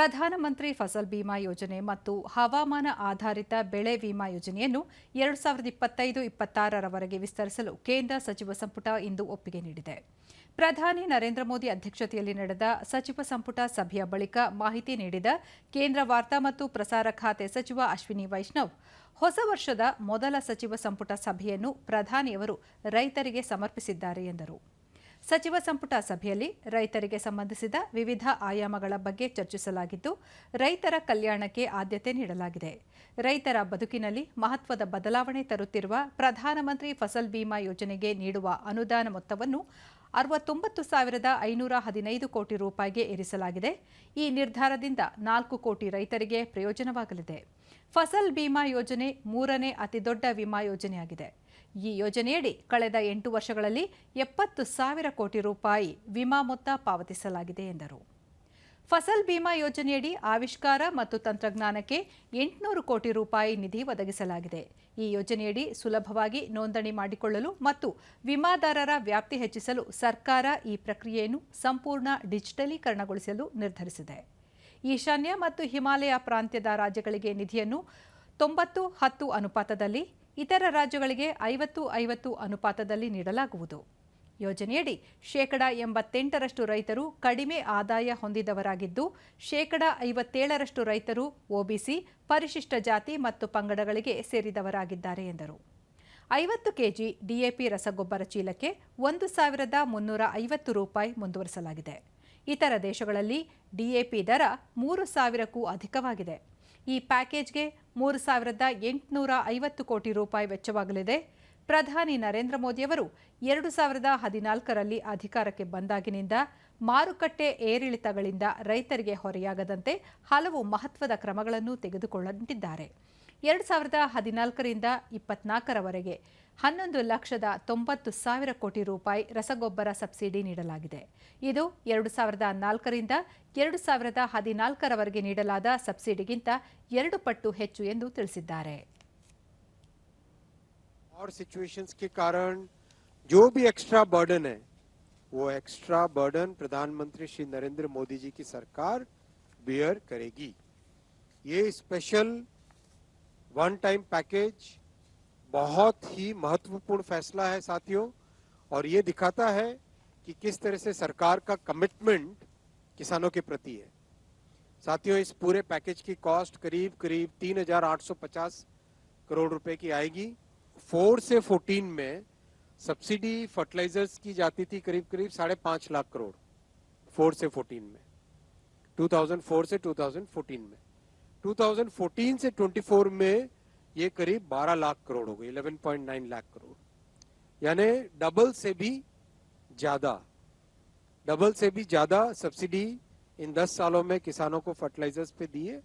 ಪ್ರಧಾನಮಂತ್ರಿ ಫಸಲ್ ಬಿಮಾ ಯೋಜನೆ ಮತ್ತು ಹವಾಮಾನ ಆಧಾರಿತ ಬೆಳೆ ವಿಮಾ ಯೋಜನೆಯನ್ನು ಎರಡು ಸಾವಿರದ ಇಪ್ಪತ್ತೈದು ಇಪ್ಪತ್ತಾರರವರೆಗೆ ವಿಸ್ತರಿಸಲು ಕೇಂದ್ರ ಸಚಿವ ಸಂಪುಟ ಇಂದು ಒಪ್ಪಿಗೆ ನೀಡಿದೆ. ಪ್ರಧಾನಿ ನರೇಂದ್ರ ಮೋದಿ ಅಧ್ಯಕ್ಷತೆಯಲ್ಲಿ ನಡೆದ ಸಚಿವ ಸಂಪುಟ ಸಭೆಯ ಬಳಿಕ ಮಾಹಿತಿ ನೀಡಿದ ಕೇಂದ್ರ ವಾರ್ತಾ ಮತ್ತು ಪ್ರಸಾರ ಖಾತೆ ಸಚಿವ ಅಶ್ವಿನಿ ವೈಷ್ಣವ್, ಹೊಸ ವರ್ಷದ ಮೊದಲ ಸಚಿವ ಸಂಪುಟ ಸಭೆಯನ್ನು ಪ್ರಧಾನಿಯವರು ರೈತರಿಗೆ ಸಮರ್ಪಿಸಿದ್ದಾರೆ ಎಂದರು. ಸಚಿವ ಸಂಪುಟ ಸಭೆಯಲ್ಲಿ ರೈತರಿಗೆ ಸಂಬಂಧಿಸಿದ ವಿವಿಧ ಆಯಾಮಗಳ ಬಗ್ಗೆ ಚರ್ಚಿಸಲಾಗಿದ್ದು, ರೈತರ ಕಲ್ಯಾಣಕ್ಕೆ ಆದ್ಯತೆ ನೀಡಲಾಗಿದೆ. ರೈತರ ಬದುಕಿನಲ್ಲಿ ಮಹತ್ವದ ಬದಲಾವಣೆ ತರುತ್ತಿರುವ ಪ್ರಧಾನಮಂತ್ರಿ ಫಸಲ್ ಬಿಮಾ ಯೋಜನೆಗೆ ನೀಡುವ ಅನುದಾನ ಮೊತ್ತವನ್ನು ಅರವತ್ತೊಂಬತ್ತು ಸಾವಿರದ ಐನೂರ ಹದಿನೈದು ಕೋಟಿ ರೂಪಾಯಿಗೆ ಏರಿಸಲಾಗಿದೆ. ಈ ನಿರ್ಧಾರದಿಂದ ನಾಲ್ಕು ಕೋಟಿ ರೈತರಿಗೆ ಪ್ರಯೋಜನವಾಗಲಿದೆ. ಫಸಲ್ ಬಿಮಾ ಯೋಜನೆ ಮೂರನೇ ಅತಿದೊಡ್ಡ ವಿಮಾ ಯೋಜನೆಯಾಗಿದೆ. ಈ ಯೋಜನೆಯಡಿ ಕಳೆದ ಎಂಟು ವರ್ಷಗಳಲ್ಲಿ ಎಪ್ಪತ್ತು ಸಾವಿರ ಕೋಟಿ ರೂಪಾಯಿ ವಿಮಾ ಮೊತ್ತ ಪಾವತಿಸಲಾಗಿದೆ ಎಂದರು. ಫಸಲ್ ಬಿಮಾ ಯೋಜನೆಯಡಿ ಆವಿಷ್ಕಾರ ಮತ್ತು ತಂತ್ರಜ್ಞಾನಕ್ಕೆ ಎಂಟುನೂರು ಕೋಟಿ ರೂಪಾಯಿ ನಿಧಿ ಒದಗಿಸಲಾಗಿದೆ. ಈ ಯೋಜನೆಯಡಿ ಸುಲಭವಾಗಿ ನೋಂದಣಿ ಮಾಡಿಕೊಳ್ಳಲು ಮತ್ತು ವಿಮಾದಾರರ ವ್ಯಾಪ್ತಿ ಹೆಚ್ಚಿಸಲು ಸರ್ಕಾರ ಈ ಪ್ರಕ್ರಿಯೆಯನ್ನು ಸಂಪೂರ್ಣ ಡಿಜಿಟಲೀಕರಣಗೊಳಿಸಲು ನಿರ್ಧರಿಸಿದೆ. ಈಶಾನ್ಯ ಮತ್ತು ಹಿಮಾಲಯ ಪ್ರಾಂತ್ಯದ ರಾಜ್ಯಗಳಿಗೆ ನಿಧಿಯನ್ನು ತೊಂಬತ್ತು ಹತ್ತು ಅನುಪಾತದಲ್ಲಿ ಇತರ ರಾಜ್ಯಗಳಿಗೆ ಐವತ್ತು ಐವತ್ತು ಅನುಪಾತದಲ್ಲಿ ನೀಡಲಾಗುವುದು. ಯೋಜನೆಯಡಿ ಶೇಕಡ ಎಂಬತ್ತೆಂಟರಷ್ಟು ರೈತರು ಕಡಿಮೆ ಆದಾಯ ಹೊಂದಿದವರಾಗಿದ್ದು, ಶೇಕಡ ಐವತ್ತೇಳರಷ್ಟು ರೈತರು ಒಬಿಸಿ ಪರಿಶಿಷ್ಟ ಜಾತಿ ಮತ್ತು ಪಂಗಡಗಳಿಗೆ ಸೇರಿದವರಾಗಿದ್ದಾರೆ ಎಂದರು. ಐವತ್ತು ಕೆಜಿ ಡಿಎಪಿ ರಸಗೊಬ್ಬರ ಚೀಲಕ್ಕೆ ಒಂದು ಸಾವಿರದ ಮುನ್ನೂರ ಐವತ್ತು ರೂಪಾಯಿ ಮುಂದುವರಿಸಲಾಗಿದೆ. ಇತರ ದೇಶಗಳಲ್ಲಿ ಡಿಎಪಿ ದರ ಮೂರು ಸಾವಿರಕ್ಕೂ ಅಧಿಕವಾಗಿದೆ. ಈ ಪ್ಯಾಕೇಜ್ಗೆ ಮೂರು ಸಾವಿರದ ಎಂಟುನೂರ ಐವತ್ತು ಕೋಟಿ ರೂಪಾಯಿ ವೆಚ್ಚವಾಗಲಿದೆ. ಪ್ರಧಾನಿ ನರೇಂದ್ರ ಮೋದಿಯವರು ಎರಡು ಸಾವಿರದ ಹದಿನಾಲ್ಕರಲ್ಲಿ ಅಧಿಕಾರಕ್ಕೆ ಬಂದಾಗಿನಿಂದ ಮಾರುಕಟ್ಟೆ ಏರಿಳಿತಗಳಿಂದ ರೈತರಿಗೆ ಹೊರೆಯಾಗದಂತೆ ಹಲವು ಮಹತ್ವದ ಕ್ರಮಗಳನ್ನು ತೆಗೆದುಕೊಳ್ಳುತ್ತಿದ್ದಾರೆ ಎರಡು ಸಾವಿರದ ಹದಿನಾಲ್ಕರಿಂದ ಇಪ್ಪತ್ನಾಲ್ಕರವರೆಗೆ ಹನ್ನೊಂದು ಲಕ್ಷದ ತೊಂಬತ್ತು ಸಾವಿರ ಕೋಟಿ ರೂಪಾಯಿ ರಸಗೊಬ್ಬರ ಸಬ್ಸಿಡಿ ನೀಡಲಾಗಿದೆ ಇದು ಎರಡು ಸಾವಿರದ ನಾಲ್ಕರಿಂದ ಎರಡು ಸಾವಿರದ ಹದಿನಾಲ್ಕರವರೆಗೆ ನೀಡಲಾದ ಸಬ್ಸಿಡಿಗಿಂತ ಎರಡು ಪಟ್ಟು ಹೆಚ್ಚು ಎಂದು ತಿಳಿಸಿದ್ದಾರೆ और सिचुएशंस के कारण जो भी एक्स्ट्रा बर्डन है वो एक्स्ट्रा बर्डन प्रधानमंत्री श्री नरेंद्र मोदी जी की सरकार बियर करेगी ये स्पेशल वन टाइम पैकेज बहुत ही महत्वपूर्ण फैसला है साथियों और ये दिखाता है कि किस तरह से सरकार का कमिटमेंट किसानों के प्रति है। साथियों इस पूरे पैकेज की कॉस्ट करीब करीब 3,850 करोड़ रुपए की आएगी। फोर से फोर्टीन में सब्सिडी फर्टिलाइजर्स की जाती थी करीब करीब साढ़े पाँच लाख करोड़ फोर से फोर्टीन में। 2004 से 2014 में। 2014 से 24 में ये करीब 12 लाख करोड़ हो गई 11.9 लाख करोड़। यानी डबल से भी ज़्यादा, डबल से भी ज़्यादा सब्सिडी इन 10 सालों में किसानों को फर्टिलाइजर्स पे दिए